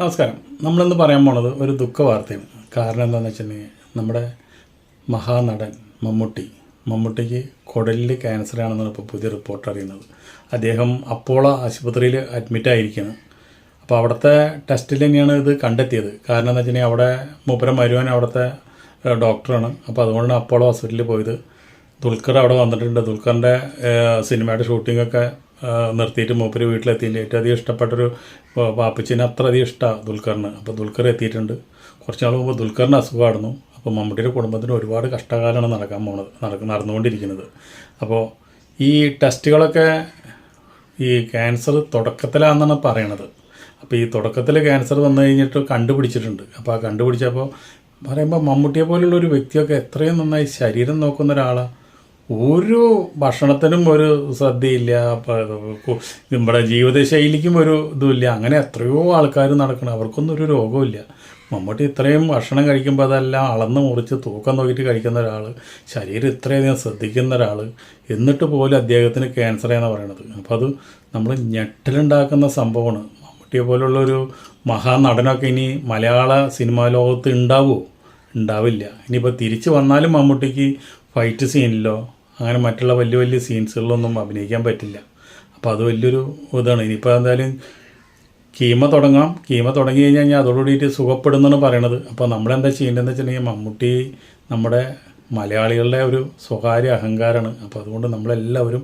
നമസ്കാരം. നമ്മളിന്ന് പറയാൻ പോണത് ഒരു ദുഃഖ വാർത്തയാണ് കാരണം എന്താണെന്ന് വെച്ചിട്ടുണ്ടെങ്കിൽ നമ്മുടെ മഹാനടൻ മമ്മൂട്ടി മമ്മൂട്ടിക്ക് കുടലിൽ ക്യാൻസർ ആണെന്നാണ് ഇപ്പോൾ പുതിയ റിപ്പോർട്ട് അറിയുന്നത്. അദ്ദേഹം അപ്പോള ആശുപത്രിയിൽ അഡ്മിറ്റ് അപ്പോൾ അവിടുത്തെ ടെസ്റ്റിൽ തന്നെയാണ് ഇത് കണ്ടെത്തിയത്. കാരണം എന്താ വെച്ചിട്ടുണ്ടെങ്കിൽ അവിടെ മൂപ്പരം മരുവൻ അവിടുത്തെ ഡോക്ടറാണ് അപ്പോൾ അതുകൊണ്ടാണ് അപ്പോളോ ഹോസ്പിറ്റലിൽ പോയത്. ദുൽഖർ അവിടെ വന്നിട്ടുണ്ട്. ദുൽഖറിന്റെ സിനിമയുടെ ഷൂട്ടിങ്ങൊക്കെ നിർത്തിയിട്ട് മൂപ്പര് വീട്ടിലെത്തിയില്ല. ഏറ്റവും അധികം ഇഷ്ടപ്പെട്ടൊരു പാപ്പച്ചിനെ അത്രയധികം ഇഷ്ടമാണ് ദുൽഖറിന്. അപ്പോൾ ദുൽഖർ എത്തിയിട്ടുണ്ട്. കുറച്ച് നാൾ മുമ്പ് ദുൽഖറിന് അസുഖമായിരുന്നു. അപ്പോൾ മമ്മൂട്ടിയുടെ കുടുംബത്തിന് ഒരുപാട് കഷ്ടകാലമാണ് നടക്കാൻ പോണത് നടക്ക നടന്നുകൊണ്ടിരിക്കുന്നത്. അപ്പോൾ ഈ ടെസ്റ്റുകളൊക്കെ ഈ ക്യാൻസർ തുടക്കത്തിലാണെന്നാണ് പറയണത്. അപ്പോൾ ഈ തുടക്കത്തിൽ ക്യാൻസർ വന്നു കഴിഞ്ഞിട്ട് കണ്ടുപിടിച്ചിട്ടുണ്ട്. അപ്പോൾ ആ കണ്ടുപിടിച്ചപ്പോൾ പറയുമ്പോൾ മമ്മൂട്ടിയെ പോലുള്ള ഒരു വ്യക്തിയൊക്കെ എത്രയും നന്നായി ശരീരം നോക്കുന്ന ഒരാളാണ് ഒരു ഭക്ഷണത്തിനും ഒരു ശ്രദ്ധയില്ല നമ്മുടെ ജീവിതശൈലിക്കും ഒരു ഇതുമില്ല. അങ്ങനെ എത്രയോ ആൾക്കാർ നടക്കണം. അവർക്കൊന്നും ഒരു രോഗമില്ല മമ്മൂട്ടി ഇത്രയും ഭക്ഷണം കഴിക്കുമ്പോൾ അതെല്ലാം അളന്ന് മുറിച്ച് തൂക്കം നോക്കിയിട്ട് കഴിക്കുന്ന ഒരാൾ ശരീരം ഇത്രയധികം ശ്രദ്ധിക്കുന്ന ഒരാൾ എന്നിട്ട് പോലും അദ്ദേഹത്തിന് ക്യാൻസർ എന്ന് പറയണത്. അപ്പോൾ അത് നമ്മൾ ഞെട്ടലുണ്ടാക്കുന്ന സംഭവമാണ്. മമ്മൂട്ടിയെ പോലുള്ളൊരു മഹാനടനൊക്കെ ഇനി മലയാള സിനിമാ ലോകത്ത് ഉണ്ടാവുമോ ഉണ്ടാവില്ല. ഇനിയിപ്പോൾ തിരിച്ച് വന്നാലും മമ്മൂട്ടിക്ക് ഫൈറ്റ് സീനിലോ അങ്ങനെ മറ്റുള്ള വലിയ വലിയ സീൻസുകളിലൊന്നും അഭിനയിക്കാൻ പറ്റില്ല. അപ്പോൾ അത് വലിയൊരു ഇതാണ്. ഇനിയിപ്പോൾ എന്തായാലും കീമ തുടങ്ങാം. കീമ തുടങ്ങി കഴിഞ്ഞ് കഴിഞ്ഞാൽ അതോടുകൂടിയിട്ട് സുഖപ്പെടുന്നാണ് പറയണത്. അപ്പോൾ നമ്മളെന്താ ചെയ്യേണ്ടതെന്ന് വെച്ചിട്ടുണ്ടെങ്കിൽ മമ്മൂട്ടി നമ്മുടെ മലയാളികളുടെ ഒരു സ്വകാര്യ അഹങ്കാരമാണ് അപ്പോൾ അതുകൊണ്ട് നമ്മളെല്ലാവരും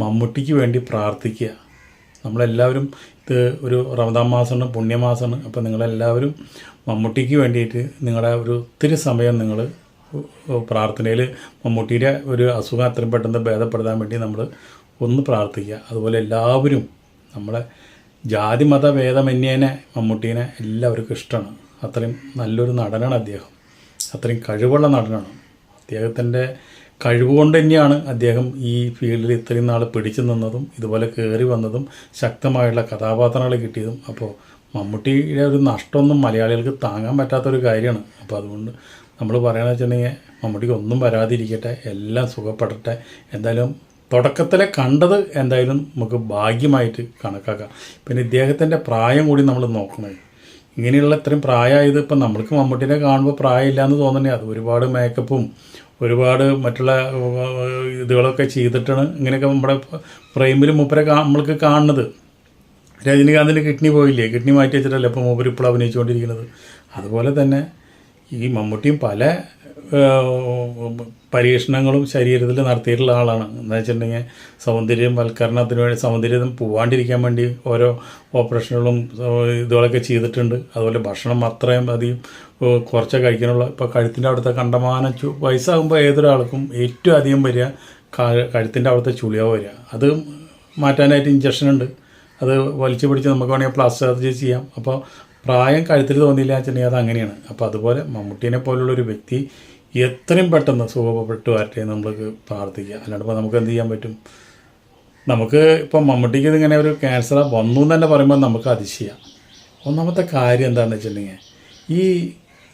മമ്മൂട്ടിക്ക് വേണ്ടി പ്രാർത്ഥിക്കുക. നമ്മളെല്ലാവരും ഇത് ഒരു റമദാൻ മാസമാണ് പുണ്യമാസമാണ്. അപ്പോൾ നിങ്ങളെല്ലാവരും മമ്മൂട്ടിക്ക് വേണ്ടിയിട്ട് നിങ്ങളുടെ ഒരു ഒത്തിരി സമയം നിങ്ങൾ പ്രാർത്ഥനയിൽ മമ്മൂട്ടിയുടെ ഒരു അസുഖം അത്രയും പെട്ടെന്ന് ഭേദപ്പെടുത്താൻ വേണ്ടി നമ്മൾ ഒന്ന് പ്രാർത്ഥിക്കുക. അതുപോലെ എല്ലാവരും നമ്മളെ ജാതി മത ഭേദമന്യേനെ മമ്മൂട്ടീനെ എല്ലാവർക്കും ഇഷ്ടമാണ്. അത്രയും നല്ലൊരു നടനാണ് അദ്ദേഹം. അത്രയും കഴിവുള്ള നടനാണ്. അദ്ദേഹത്തിന്റെ കഴിവുകൊണ്ട് തന്നെയാണ് അദ്ദേഹം ഈ ഫീൽഡിൽ ഇത്രയും നാൾ പിടിച്ചു നിന്നതും ഇതുപോലെ കയറി വന്നതും ശക്തമായുള്ള കഥാപാത്രങ്ങൾ കിട്ടിയതും. അപ്പോൾ മമ്മൂട്ടിയുടെ ഒരു നഷ്ടമൊന്നും മലയാളികൾക്ക് താങ്ങാൻ പറ്റാത്തൊരു കാര്യമാണ്. അപ്പോൾ അതുകൊണ്ട് നമ്മൾ പറയണമെന്ന് വെച്ചിട്ടുണ്ടെങ്കിൽ മമ്മൂട്ടിക്ക് ഒന്നും വരാതിരിക്കട്ടെ എല്ലാം സുഖപ്പെടട്ടെ. എന്തായാലും തുടക്കത്തിലെ കണ്ടത് എന്തായാലും നമുക്ക് ഭാഗ്യമായിട്ട് കണക്കാക്കാം. പിന്നെ ഇദ്ദേഹത്തിന്റെ പ്രായം കൂടി നമ്മൾ നോക്കണേ. ഇങ്ങനെയുള്ള ഇത്രയും പ്രായമായത് ഇപ്പം നമ്മൾക്ക് മമ്മൂട്ടിനെ കാണുമ്പോൾ പ്രായമില്ല എന്ന് തോന്നണേ അത് ഒരുപാട് മേക്കപ്പും ഒരുപാട് മറ്റുള്ള ഇതുകളൊക്കെ ചെയ്തിട്ടാണ് ഇങ്ങനെയൊക്കെ നമ്മുടെ ഫ്രെയിമിൽ മൂപ്പരെ നമ്മൾക്ക് കാണുന്നത്. രജനീകാന്തിന്റെ കിഡ്നി പോയില്ലേ? കിഡ്നി മാറ്റി വെച്ചിട്ടല്ലേ ഇപ്പോൾ മൂപ്പർ ഇപ്പോൾ അഭിനയിച്ചുകൊണ്ടിരിക്കുന്നത്. അതുപോലെ തന്നെ ഈ മമ്മൂട്ടിയും പല പരീക്ഷണങ്ങളും ശരീരത്തിൽ നടത്തിയിട്ടുള്ള ആളാണ്. എന്താ വെച്ചിട്ടുണ്ടെങ്കിൽ സൗന്ദര്യം വൽക്കരണത്തിന് വേണ്ടി സൗന്ദര്യം പോവാണ്ടിരിക്കാൻ വേണ്ടി ഓരോ ഓപ്പറേഷനുകളും ഇതുകളൊക്കെ ചെയ്തിട്ടുണ്ട്. അതുപോലെ ഭക്ഷണം അത്രയും അധികം കുറച്ച് കഴിക്കാനുള്ള ഇപ്പോൾ കഴുത്തിന്റെ അവിടുത്തെ കണ്ടമാനം ചു വയസ്സാകുമ്പോൾ ഏതൊരാൾക്കും ഏറ്റവും അധികം വരിക കഴുത്തിന്റെ അവിടുത്തെ ചുളിയാവ് വരിക. അത് മാറ്റാനായിട്ട് ഇഞ്ചക്ഷൻ ഉണ്ട്. അത് വലിച്ചു പിടിച്ച് നമുക്ക് വേണമെങ്കിൽ പ്ലാസ്റ്റർ ചെയ്യാം. അപ്പോൾ പ്രായം കഴുത്തിൽ തോന്നിയില്ല വെച്ചിട്ടുണ്ടെങ്കിൽ അത് അങ്ങനെയാണ്. അപ്പോൾ അതുപോലെ മമ്മൂട്ടീനെ പോലുള്ളൊരു വ്യക്തി എത്രയും പെട്ടെന്ന് സുഖപ്പെട്ടു വരട്ടെ നമ്മൾക്ക് പ്രാർത്ഥിക്കുക. അല്ലാണ്ട് ഇപ്പോൾ നമുക്ക് എന്ത് ചെയ്യാൻ പറ്റും? നമുക്ക് ഇപ്പം മമ്മൂട്ടിക്ക് ഇതിങ്ങനെ ഒരു ക്യാൻസർ വന്നു എന്ന് തന്നെ പറയുമ്പോൾ നമുക്ക് അതിശയം. ഒന്നാമത്തെ കാര്യം എന്താണെന്ന് വെച്ചിട്ടുണ്ടെങ്കിൽ ഈ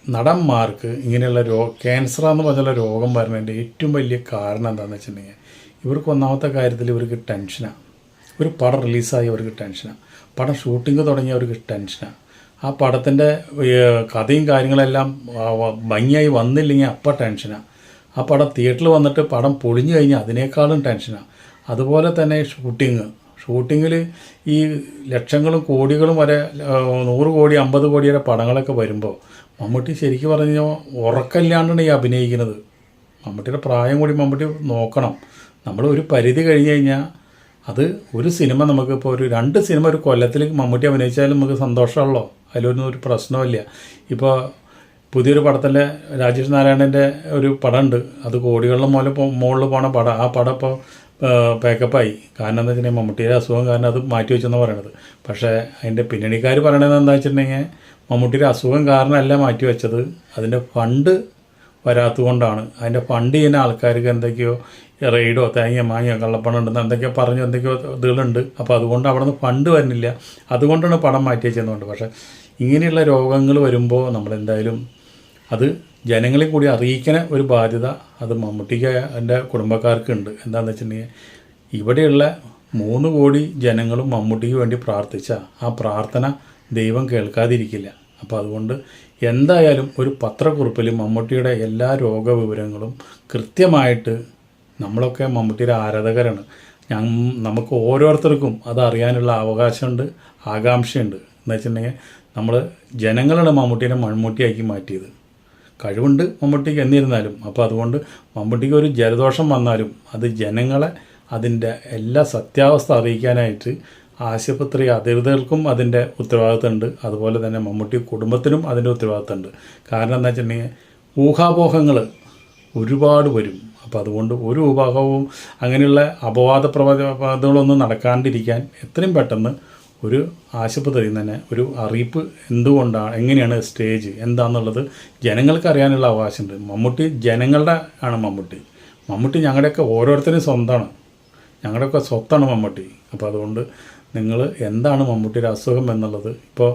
നടന്മാർക്ക് ഇങ്ങനെയുള്ള രോ ക്യാൻസർ എന്ന് പറഞ്ഞുള്ള രോഗം വരുന്നതിന്റെ ഏറ്റവും വലിയ കാരണം എന്താണെന്ന് വെച്ചിട്ടുണ്ടെങ്കിൽ ഇവർക്ക് ഒന്നാമത്തെ കാര്യത്തിൽ ഇവർക്ക് ടെൻഷനാണ് ഒരു പടം റിലീസായി അവർക്ക് ടെൻഷനാണ് പടം ഷൂട്ടിംഗ് തുടങ്ങി അവർക്ക് ടെൻഷനാണ് ആ പടത്തിന്റെ കഥയും കാര്യങ്ങളെല്ലാം ഭംഗിയായി വന്നില്ലെങ്കിൽ അപ്പം ടെൻഷനാണ് ആ പടം തിയേറ്ററിൽ വന്നിട്ട് പടം പൊളിഞ്ഞു കഴിഞ്ഞാൽ അതിനേക്കാളും ടെൻഷനാണ് അതുപോലെ തന്നെ ഷൂട്ടിങ്. ഷൂട്ടിങ്ങിൽ ഈ ലക്ഷങ്ങളും കോടികളും വരെ നൂറ് കോടി അമ്പത് കോടി വരെ പടങ്ങളൊക്കെ വരുമ്പോൾ മമ്മൂട്ടി ശരിക്കും പറഞ്ഞാൽ ഉറക്കമില്ലാണ്ടാണ് ഈ അഭിനയിക്കുന്നത്. മമ്മൂട്ടിയുടെ പ്രായം കൂടി മമ്മൂട്ടി നോക്കണം. നമ്മൾ ഒരു പരിധി കഴിഞ്ഞ് കഴിഞ്ഞാൽ അത് ഒരു സിനിമ നമുക്കിപ്പോൾ ഒരു രണ്ട് സിനിമ ഒരു കൊല്ലത്തിൽ മമ്മൂട്ടി അഭിനയിച്ചാലും നമുക്ക് സന്തോഷമുള്ളൂ അതിലൊന്നും ഒരു പ്രശ്നമില്ല ഇപ്പോൾ പുതിയൊരു പടത്തിന്റെ രാജേഷ് നാരായണന്റെ ഒരു പടമുണ്ട്. അത് കോടികളുടെ പോ മുകളിൽ പോണ പടം. ആ പടം ഇപ്പോൾ പാക്കപ്പായി കാരണം എന്താ വെച്ചിട്ടുണ്ടെങ്കിൽ മമ്മൂട്ടിയുടെ അസുഖം കാരണം അത് മാറ്റി വെച്ചെന്ന് പറയണത്. പക്ഷേ അതിന്റെ പിന്നണിക്കാർ പറയണത് എന്താ വെച്ചിട്ടുണ്ടെങ്കിൽ മമ്മൂട്ടിയുടെ അസുഖം കാരണമല്ല മാറ്റി വെച്ചത്. അതിന്റെ ഫണ്ട് വരാത്തതുകൊണ്ടാണ്. അതിന്റെ ഫണ്ട് ചെയ്യുന്ന ആൾക്കാർക്ക് എന്തൊക്കെയോ റെയ്ഡോ തേങ്ങയോ മാങ്ങയോ കള്ളപ്പണം ഉണ്ടെന്ന് എന്തൊക്കെയോ പറഞ്ഞു എന്തൊക്കെയോ ഇതുകളുണ്ട്. അപ്പോൾ അതുകൊണ്ട് അവിടെ നിന്ന് ഫണ്ട് വരുന്നില്ല. അതുകൊണ്ടാണ് പണം മാറ്റി വെച്ചതുകൊണ്ട് പക്ഷേ ഇങ്ങനെയുള്ള രോഗങ്ങൾ വരുമ്പോൾ നമ്മളെന്തായാലും അത് ജനങ്ങളെ കൂടി അറിയിക്കുന്ന ഒരു ബാധ്യത അത് മമ്മൂട്ടിക്ക് എന്റെ കുടുംബക്കാർക്കുണ്ട് എന്താണെന്ന് വെച്ചിട്ടുണ്ടെങ്കിൽ ഇവിടെയുള്ള മൂന്ന് കോടി ജനങ്ങളും മമ്മൂട്ടിക്ക് വേണ്ടി പ്രാർത്ഥിച്ച. ആ പ്രാർത്ഥന ദൈവം കേൾക്കാതിരിക്കില്ല. അപ്പോൾ അതുകൊണ്ട് എന്തായാലും ഒരു പത്രക്കുറിപ്പിൽ മമ്മൂട്ടിയുടെ എല്ലാ രോഗവിവരങ്ങളും കൃത്യമായിട്ട് നമ്മളൊക്കെ മമ്മൂട്ടിയുടെ ആരാധകരാണ്. ഞാൻ നമുക്ക് ഓരോരുത്തർക്കും അത് അറിയാനുള്ള അവകാശമുണ്ട് ആകാംക്ഷയുണ്ട്. എന്ന് വെച്ചിട്ടുണ്ടെങ്കിൽ നമ്മൾ ജനങ്ങളാണ് മമ്മൂട്ടീനെ മൺമുട്ടിയാക്കി മാറ്റിയത്. കഴിവുണ്ട് മമ്മൂട്ടിക്ക് എന്നിരുന്നാലും. അപ്പോൾ അതുകൊണ്ട് മമ്മൂട്ടിക്ക് ഒരു ജലദോഷം വന്നാലും അത് ജനങ്ങളെ അതിന്റെ എല്ലാ സത്യാവസ്ഥ അറിയിക്കാനായിട്ട് ആശുപത്രി അധികൃതർക്കും അതിന്റെ ഉത്തരവാദിത്തമുണ്ട്. അതുപോലെ തന്നെ മമ്മൂട്ടി കുടുംബത്തിനും അതിന്റെ ഉത്തരവാദിത്തമുണ്ട്. കാരണം എന്താ വെച്ചിട്ടുണ്ടെങ്കിൽ ഊഹാപോഹങ്ങൾ ഒരുപാട് വരും. അപ്പോൾ അതുകൊണ്ട് ഒരു വിഭാഗവും അങ്ങനെയുള്ള അപവാദ പ്രവാദങ്ങളൊന്നും നടക്കാണ്ടിരിക്കാൻ എത്രയും പെട്ടെന്ന് ഒരു ആശുപത്രിയിൽ നിന്ന് തന്നെ ഒരു അറിയിപ്പ് എന്തുകൊണ്ടാണ് എങ്ങനെയാണ് സ്റ്റേജ് എന്താണെന്നുള്ളത് ജനങ്ങൾക്ക് അറിയാനുള്ള അവകാശമുണ്ട്. മമ്മൂട്ടി ജനങ്ങളുടെ ആണ് മമ്മൂട്ടി. മമ്മൂട്ടി ഞങ്ങളുടെയൊക്കെ ഓരോരുത്തരും സ്വന്തമാണ്. ഞങ്ങളുടെയൊക്കെ സ്വത്താണ് മമ്മൂട്ടി. അപ്പോൾ അതുകൊണ്ട് നിങ്ങൾ എന്താണ് മമ്മൂട്ടിയുടെ അസുഖം എന്നുള്ളത്? ഇപ്പോൾ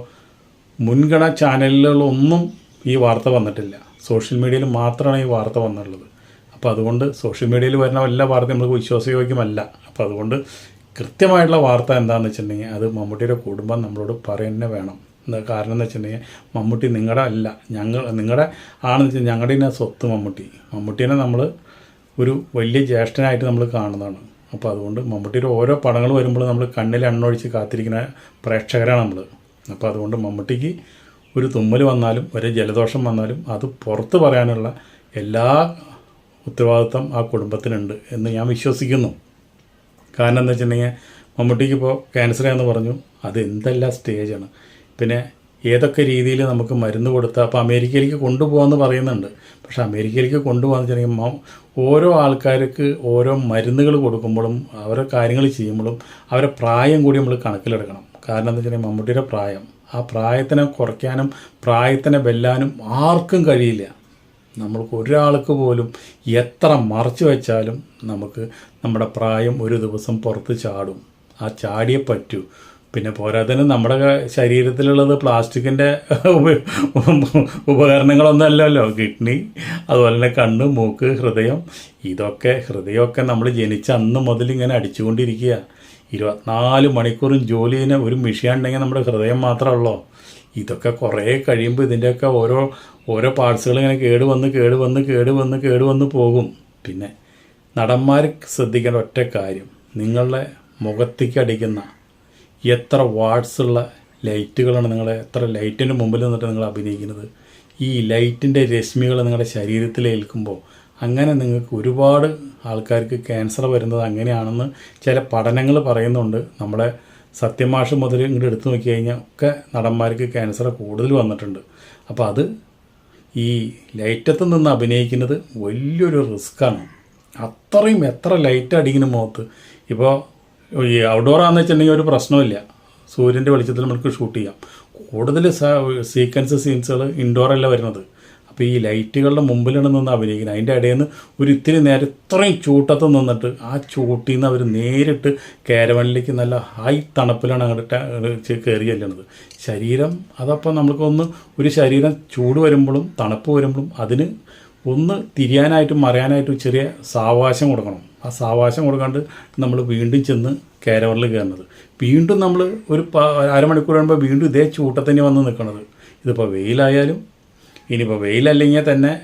മുൻഗണ ചാനലുകളൊന്നും ഈ വാർത്ത വന്നിട്ടില്ല. സോഷ്യൽ മീഡിയയിൽ മാത്രമാണ് ഈ വാർത്ത വന്നിട്ടുള്ളത്. അപ്പോൾ അതുകൊണ്ട് സോഷ്യൽ മീഡിയയിൽ വരുന്ന എല്ലാ വാർത്തയും നമുക്ക് വിശ്വാസയോഗ്യമല്ല. അപ്പോൾ അതുകൊണ്ട് കൃത്യമായിട്ടുള്ള വാർത്ത എന്താണെന്ന് വെച്ചിട്ടുണ്ടെങ്കിൽ അത് മമ്മൂട്ടിയുടെ കുടുംബം നമ്മളോട് പറയുന്നത് വേണം. കാരണം എന്ന് വെച്ചിട്ടുണ്ടെങ്കിൽ മമ്മൂട്ടി നിങ്ങളുടെ അല്ല. ഞങ്ങൾ നിങ്ങളുടെ ആണെന്ന് വെച്ചാൽ ഞങ്ങളുടെ തന്നെ സ്വത്ത് മമ്മൂട്ടി. മമ്മൂട്ടീനെ നമ്മൾ ഒരു വലിയ ജ്യേഷ്ഠനായിട്ട് നമ്മൾ കാണുന്നതാണ്. അപ്പോൾ അതുകൊണ്ട് മമ്മൂട്ടിയുടെ ഓരോ പടങ്ങൾ വരുമ്പോൾ നമ്മൾ കണ്ണിൽ എണ്ണൊഴിച്ച് കാത്തിരിക്കുന്ന പ്രേക്ഷകരാണ് നമ്മൾ അപ്പോൾ അതുകൊണ്ട് മമ്മൂട്ടിക്ക് ഒരു തുമ്മൽ വന്നാലും ഒരു ജലദോഷം വന്നാലും അത് പുറത്ത് പറയാനുള്ള എല്ലാ ഉത്തരവാദിത്വം ആ കുടുംബത്തിനുണ്ട് എന്ന് ഞാൻ വിശ്വസിക്കുന്നു. കാരണം എന്താ വെച്ചിട്ടുണ്ടെങ്കിൽ മമ്മൂട്ടിക്ക് ഇപ്പോൾ ക്യാൻസർ എന്ന് പറഞ്ഞു അത് എന്തെല്ലാം സ്റ്റേജാണ് പിന്നെ ഏതൊക്കെ രീതിയിൽ നമുക്ക് മരുന്ന് കൊടുത്താൽ അപ്പോൾ അമേരിക്കയിലേക്ക് കൊണ്ടുപോകാമെന്ന് പറയുന്നുണ്ട്. പക്ഷേ അമേരിക്കയിലേക്ക് കൊണ്ടുപോകാന്ന് വെച്ചിട്ടുണ്ടെങ്കിൽ ഓരോ ആൾക്കാർക്ക് ഓരോ മരുന്നുകൾ കൊടുക്കുമ്പോഴും അവരെ കാര്യങ്ങൾ ചെയ്യുമ്പോഴും അവരെ പ്രായം കൂടി നമ്മൾ കണക്കിലെടുക്കണം. കാരണം എന്താ വെച്ചിട്ടുണ്ടെങ്കിൽ മമ്മൂട്ടിയുടെ പ്രായം. ആ പ്രായത്തിനെ കുറയ്ക്കാനും പ്രായത്തിനെ വെല്ലാനും ആർക്കും കഴിയില്ല. നമ്മൾക്ക് ഒരാൾക്ക് പോലും എത്ര മറച്ചു വെച്ചാലും നമുക്ക് നമ്മുടെ പ്രായം ഒരു ദിവസം പുറത്ത് ചാടും. ആ ചാടിയേ പറ്റൂ. പിന്നെ പോരാത്തതിന് നമ്മുടെ ശരീരത്തിലുള്ളത് പ്ലാസ്റ്റിക്കിന്റെ ഉപകരണങ്ങളൊന്നും അല്ലല്ലോ കിഡ്നി അതുപോലെ തന്നെ കണ്ണ് മൂക്ക് ഹൃദയം. ഇതൊക്കെ ഹൃദയമൊക്കെ നമ്മൾ ജനിച്ച അന്ന് മുതൽ ഇങ്ങനെ അടിച്ചുകൊണ്ടിരിക്കുക. ഇരുപത്തിനാല് മണിക്കൂറും ജോലി ചെയ്യുന്ന ഒരു മിഷ്യൻ ഉണ്ടെങ്കിൽ നമ്മുടെ ഹൃദയം മാത്രമല്ലോ ഇതൊക്കെ കുറേ കഴിയുമ്പോൾ ഇതിന്റെയൊക്കെ ഓരോ ഓരോ പാർട്സുകൾ ഇങ്ങനെ കേട് വന്ന് കേട് വന്ന് കേട് വന്ന് കേട് വന്ന് പോകും. പിന്നെ നടന്മാർ ശ്രദ്ധിക്കേണ്ട ഒറ്റ കാര്യം. നിങ്ങളുടെ മുഖത്തേക്ക് അടിക്കുന്ന എത്ര വാട്സുള്ള ലൈറ്റുകളാണ് നിങ്ങൾ എത്ര ലൈറ്റിന്റെ മുമ്പിൽ നിന്നിട്ട് നിങ്ങൾ അഭിനയിക്കുന്നത്? ഈ ലൈറ്റിന്റെ രശ്മികൾ നിങ്ങളുടെ ശരീരത്തിൽ ഏൽക്കുമ്പോൾ അങ്ങനെ നിങ്ങൾക്ക് ഒരുപാട് ആൾക്കാർക്ക് ക്യാൻസർ വരുന്നത് അങ്ങനെയാണെന്ന് ചില പഠനങ്ങൾ പറയുന്നുണ്ട്. നമ്മുടെ സത്യമാഷ് മുതൽ ഇങ്ങോട്ട് എടുത്തു നോക്കി കഴിഞ്ഞാൽ ഒക്കെ നടന്മാർക്ക് ക്യാൻസർ കൂടുതൽ വന്നിട്ടുണ്ട്. അപ്പോൾ അത് ഈ ലൈറ്റത്ത് നിന്ന് അഭിനയിക്കുന്നത് വലിയൊരു റിസ്ക്കാണ് അത്രയും എത്ര ലൈറ്റ് അടിക്കുന്ന മുഖത്ത്? ഇപ്പോൾ ഈ ഔട്ട്ഡോർ ആണെന്ന് വെച്ചിട്ടുണ്ടെങ്കിൽ ഒരു പ്രശ്നമില്ല സൂര്യന്റെ വെളിച്ചത്തിൽ നമുക്ക് ഷൂട്ട് ചെയ്യാം. കൂടുതൽ സീക്വൻസ് സീൻസുകൾ ഇൻഡോറല്ല വരുന്നത്. അപ്പോൾ ഈ ലൈറ്റുകളുടെ മുമ്പിലാണ് നിന്ന് അഭിനയിക്കുന്നത്. അതിന്റെ ഇടയിൽ നിന്ന് ഒരു ഇത്തിരി നേരം ഇത്രയും ചൂട്ടത്ത് നിന്നിട്ട് ആ ചൂട്ടിൽ നിന്ന് അവർ നേരിട്ട് കേരവണിലേക്ക് നല്ല ഹൈ തണുപ്പിലാണ് അങ്ങോട്ട് കയറി ചെല്ലുന്നത്. ശരീരം അതപ്പോൾ നമുക്കൊന്ന് ഒരു ശരീരം ചൂട് വരുമ്പോഴും തണുപ്പ് വരുമ്പോഴും അതിന് ഒന്ന് തിരിയാനായിട്ടും മറിയാനായിട്ടും ചെറിയ സാവകാശം കൊടുക്കണം. ആ സാവകാശം കൊടുക്കാണ്ട് നമ്മൾ വീണ്ടും ചെന്ന് കാരവറിൽ കയറുന്നത്. വീണ്ടും നമ്മൾ ഒരു അരമണിക്കൂർ കഴിയുമ്പോൾ വീണ്ടും ഇതേ ചൂട്ടത്തന്നെ വന്ന് നിൽക്കുന്നത് ഇതിപ്പോൾ വെയിലായാലും ഇനിയിപ്പോൾ വെയിലല്ലെങ്കിൽ തന്നെ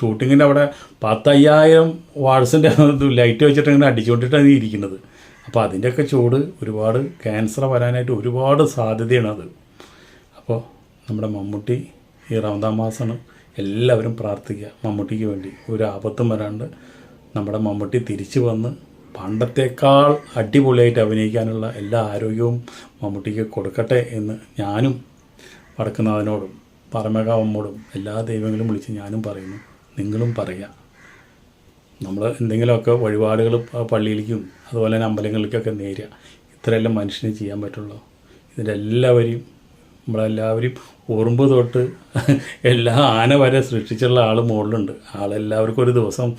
ഷൂട്ടിങ്ങിന്റെ അവിടെ പത്തയ്യായിരം വാട്സിന്റെ ലൈറ്റ് വെച്ചിട്ട് ഇങ്ങനെ അടിച്ചുകൊണ്ടിട്ടാണ് ഇരിക്കുന്നത്. അപ്പോൾ അതിന്റെയൊക്കെ ചൂട് ഒരുപാട് ക്യാൻസർ വരാനായിട്ട് ഒരുപാട് സാധ്യതയാണ് അത്. അപ്പോൾ നമ്മുടെ മമ്മൂട്ടി ഈ റമദാൻ മാസമാണ് എല്ലാവരും പ്രാർത്ഥിക്കുക. മമ്മൂട്ടിക്ക് വേണ്ടി. ഒരു ആപത്തും വരാണ്ട് നമ്മുടെ മമ്മൂട്ടി തിരിച്ചു വന്ന് പണ്ടത്തേക്കാൾ അടിപൊളിയായിട്ട് അഭിനയിക്കാനുള്ള എല്ലാ ആരോഗ്യവും മമ്മൂട്ടിക്ക് കൊടുക്കട്ടെ എന്ന് ഞാനും വടക്കുന്നാഥനോടും പരമകാവമ്മോടും എല്ലാ ദൈവങ്ങളും വിളിച്ച് ഞാനും പറയുന്നു. നിങ്ങളും പറയുക. നമ്മൾ എന്തെങ്കിലുമൊക്കെ വഴിപാടുകൾ പള്ളിയിലേക്കും അതുപോലെ തന്നെ അമ്പലങ്ങളിലേക്കൊക്കെ നേരുക. ഇത്രയെല്ലാം മനുഷ്യന് ചെയ്യാൻ പറ്റുള്ളൂ. ഇതിന്റെ എല്ലാവരെയും നമ്മളെല്ലാവരും ഉറുമ്പ് തൊട്ട് എല്ലാ ആന വരെ സൃഷ്ടിച്ചുള്ള ആൾ മുകളിലുണ്ട്. ആളെല്ലാവർക്കും ഒരു ദിവസം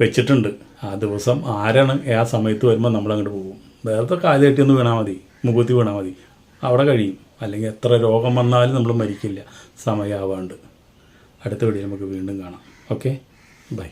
വെച്ചിട്ടുണ്ട്. ആ ദിവസം ആരാണ് ആ സമയത്ത് വരുമ്പോൾ നമ്മളങ്ങോട്ട് പോകും. വേറെ കാലുകെട്ടി ഒന്ന് വീണാൽ മതി. മുഖത്തി വീണാൽ മതി. അവിടെ കഴിയും. അല്ലെങ്കിൽ എത്ര രോഗം വന്നാലും നമ്മൾ മരിക്കില്ല. സമയമാവാണ്ട് അടുത്ത വീഡിയോ നമുക്ക് വീണ്ടും കാണാം. ഓക്കെ? ബൈ.